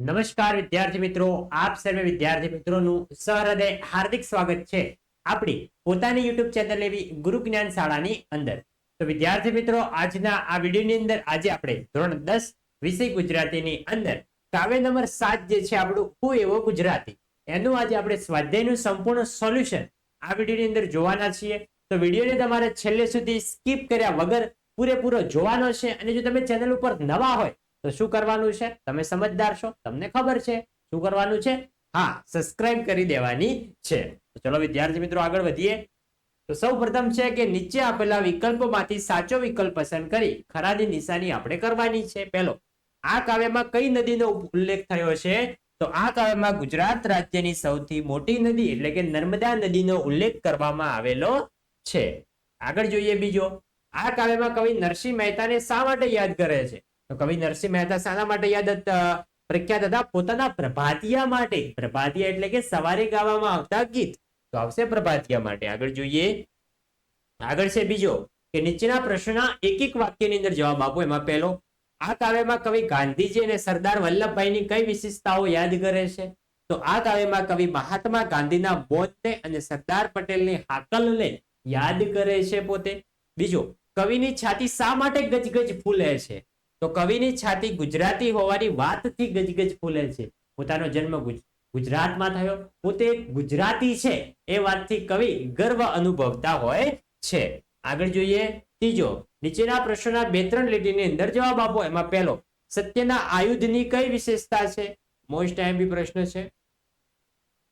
નમસ્કાર વિદ્યાર્થી મિત્રો, આપ સર્વે વિદ્યાર્થી મિત્રોનું સહૃદય હાર્દિક સ્વાગત છે આપણી પોતાની યુટ્યુબ ચેનલ એવી ગુરુ જ્ઞાન શાળાની અંદર. તો વિદ્યાર્થી મિત્રો, આજના આ વિડીયોની અંદર આજે આપણે ધોરણ દસ વિષય ગુજરાતીની અંદર કાવ્ય નંબર સાત જે છે આપણું હું એવો ગુજરાતી, એનું આજે આપણે સ્વાધ્યાયનું સંપૂર્ણ સોલ્યુશન આ વિડીયોની અંદર જોવાના છીએ. તો વિડીયોને તમારે છેલ્લે સુધી સ્કીપ કર્યા વગર પૂરેપૂરો જોવાનો છે અને જો તમે ચેનલ ઉપર નવા હોય તો શું કરવાનું છે? તમે સમજદાર છો? તમને ખબર છે. શું કરવાનું છે? હા સબસ્ક્રાઇબ કરી દેવાની છે. ચલો વિદ્યાર્થી મિત્રો આગળ વધીએ. તો સૌ પ્રથમ છે કે નીચે આપેલા વિકલ્પોમાંથી સાચો વિકલ્પ પસંદ કરી ખરાની નિશાની આપણે કરવાની છે. પહેલો, આ કાવ્યમાં કઈ નદીનો ઉલ્લેખ થયો છે? તો આ કાવ્યમાં ગુજરાત રાજ્યની સૌથી મોટી નદી એટલે કે નર્મદા નદીનો ઉલ્લેખ કરવામાં આવેલો છે. આગળ જોઈએ બીજો, આ કાવ્યમાં કવિ નરસિંહ મહેતાને શા માટે યાદ કરે છે? તો કવિ નરસિંહ મહેતા શાના માટે યાદ પ્રખ્યાત હતા. પોતાના પ્રભાતિયા માટે, પ્રભાતિયા એટલે કે સવારે ગાવામાં આવતા ગીત. તો આવશે પ્રભાતિયા માટે. આગળ જોઈએ. આગળ છે બીજો, કે નીચેના પ્રશ્નના એક એક વાક્યની અંદર જવાબ આપો. એમાં પહેલો, આ કાવ્યમાં કવિ ગાંધીજી અને સરદાર વલ્લભભાઈની કઈ વિશેષતાઓ યાદ કરે છે? તો આ કાવ્યમાં કવિ મહાત્મા ગાંધીના બોધને અને સરદાર પટેલની હાકલને યાદ કરે છે પોતે. બીજો, કવિની છાતી શા માટે ગજગજ ફૂલે છે? તો કવિની છાતી ગુજરાતી હોવાની વાતથી ગજગજ ફૂલે છે. પોતાનો જન્મ ગુજ- ગુજરાતમાં થયો. પોતે ગુજરાતી છે એ વાતથી કવિ ગર્વ અનુભવતા હોય છે. આગળ જોઈએ, ત્રીજો, નીચેના પ્રશ્નોના બે ત્રણ લીટીની અંદર જવાબ આપો. એમાં પહેલો, સત્યના આયુધની કઈ વિશેષતા છે? મોસ્ટ બી પ્રશ્ન છે.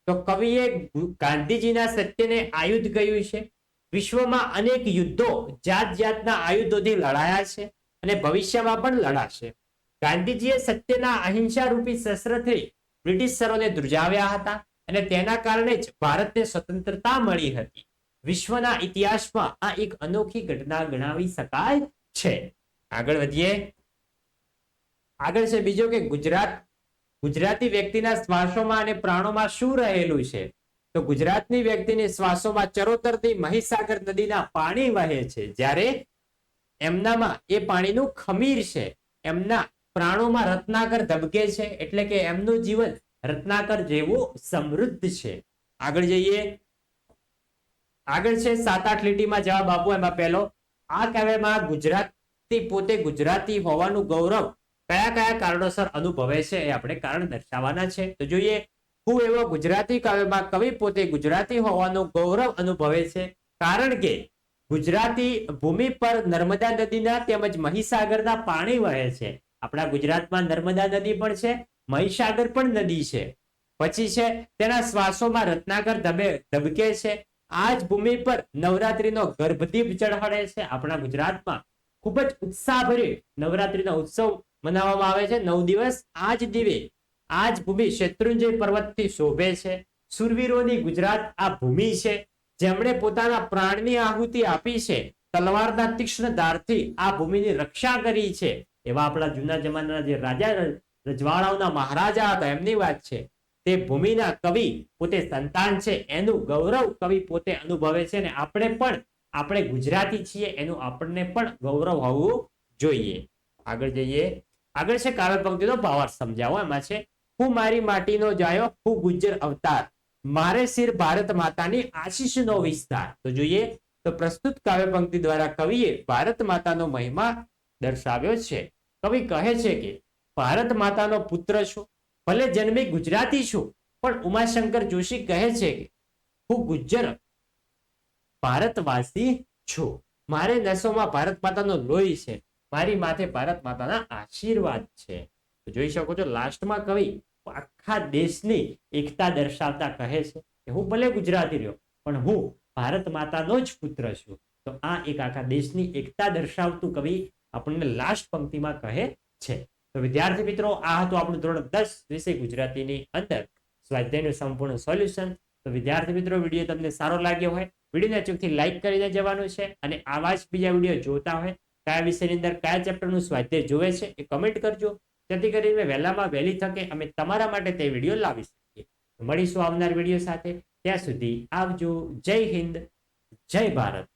તો કવિએ ગાંધીજીના સત્યને આયુધ કહ્યું છે. વિશ્વમાં અનેક યુદ્ધો જાત જાતના આયુધોથી લડાયા છે. અને ભવિષ્યમાં પણ લડાશે. ગાંધીજીએ સત્યના અહિંસા રૂપી શસ્ત્રથી બ્રિટિશરોને ધ્રુજાવ્યા હતા અને તેના કારણે જ ભારતને સ્વતંત્રતા મળી હતી. વિશ્વના ઇતિહાસમાં આ એક અનોખી ઘટના ગણાવી શકાય છે. આગળ વધીએ. આગળ છે બીજો કે ગુજરાત, ગુજરાતી વ્યક્તિના શ્વાસોમાં અને પ્રાણોમાં શું રહેલું છે? તો ગુજરાતની વ્યક્તિની શ્વાસોમાં ચરોતરથી મહીસાગર નદીના પાણી વહે છે. જ્યારે એમનામાં એ પાણીનું ખમીર છે. એમના પ્રાણોમાં રત્નાકર ધબકે છે, એટલે કે એમનું જીવન રત્નાકર જેવું સમૃદ્ધ છે. આગળ જઈએ. આગળ છે સાત આઠ લીટીમાં જવાબ આપો એમાં પહેલો. આ કાવ્યમાં ગુજરાતી પોતે ગુજરાતી હોવાનું ગૌરવ કયા કયા કારણોસર અનુભવે છે એ આપણે કારણ દર્શાવવાના છે. તો જોઈએ, હું એવો ગુજરાતી કાવ્યમાં કવિ પોતે ગુજરાતી હોવાનું ગૌરવ અનુભવે છે. કારણ કે ગુજરાતી ભૂમિ પર નર્મદા નદીના તેમજ મહીસાગરના પાણી વહે છે. આપણા ગુજરાતમાં નર્મદા નદી પણ છે, મહીસાગર પણ નદી છે. પછી છે, તેના શ્વાસોમાં રત્નાકર ધબે ધબકે છે. આ જ ભૂમિ પર નવરાત્રીનો ગર્ભદીપ ચઢાડે છે. આપણા ગુજરાતમાં ખૂબ જ ઉત્સાહભરી નવરાત્રીનો ઉત્સવ મનાવવામાં આવે છે. નવ દિવસ આ જ દિવે આ જ ભૂમિ શત્રુંજય પર્વતથી શોભે છે. સુરવીરોની ગુજરાત આ ભૂમિ છે. જેમણે પોતાના પ્રાણની આહુતિ આપી છે, તલવારના તીક્ષ્ણ ધારથી આ ભૂમિની રક્ષા કરી છે. એવા આપણા જૂના જમાનાના જે રાજા રજવાડાઓના મહારાજા હતા, એમની વાત છે. તે ભૂમિના કવિ પોતે સંતાન છે, એનું ગૌરવ કવિ પોતે અનુભવે છે અને આપણે પણ, આપણે ગુજરાતી છીએ, એનું આપણને પણ ગૌરવ હોવું જોઈએ. આગળ જઈએ. આગળ છે કાવ્ય પંક્તિનો ભાવાર્થ સમજાવો, એમાં છે, હું મારી માટીનો જાયો, હું ગુજ્જર અવતાર. મારે શિર ભારત માતાની આશીષનો વિસ્તાર. તો જોઈએ, તો પ્રસ્તુત કાવ્ય પંક્તિ દ્વારા કવિએ ભારત માતાનો મહિમા દર્શાવ્યો છે. કવિ કહે છે કે, ભારત માતાનો પુત્ર છું, ભલે જન્મી ગુજરાતી છું, પણ ઉમાશંકર જોશી કહે છે કે, હું ગુજ્જર ભારતવાસી છું. મારે નસોમાં ભારત માતાનો લોહી છે. મારી માથે ભારત માતાના આશીર્વાદ છે. જોઈ શકો છો, લાસ્ટમાં કવિ આખા દેશની એકતા દર્શાવતા કહે છે કે હું ભલે ગુજરાતી રહ્યો, પણ હું ભારત માતાનો જ પુત્ર છું. તો આ એક આખા દેશની એકતા દર્શાવતું કવિ આપણને લાસ્ટ પંક્તિમાં કહે છે. તો વિદ્યાર્થી મિત્રો, આ હતું આપણું ધોરણ દસ વિષય ગુજરાતીની અંદર. સ્વાધ્યાયનું સંપૂર્ણ સોલ્યુશન તો વિદ્યાર્થી મિત્રો, વીડિયો તમને સારો લાગ્યો હોય, વિડીયોને અચૂકથી લાઇક કરીને જવાનું છે અને આવા જ બીજા વીડિયો જોતા હોય, કયા વિષયની અંદર કયા ચેપ્ટરનું સ્વાધ્યાય જોવે છે એ કમેન્ટ કરજો. જેથી કરીને વહેલામાં વહેલી તકે અમે તમારા માટે તે વીડિયો લાવી શકીએ. મળીશું આવનાર વીડિયો સાથે. ત્યાં સુધી આવજો. જય હિન્દ. જય ભારત.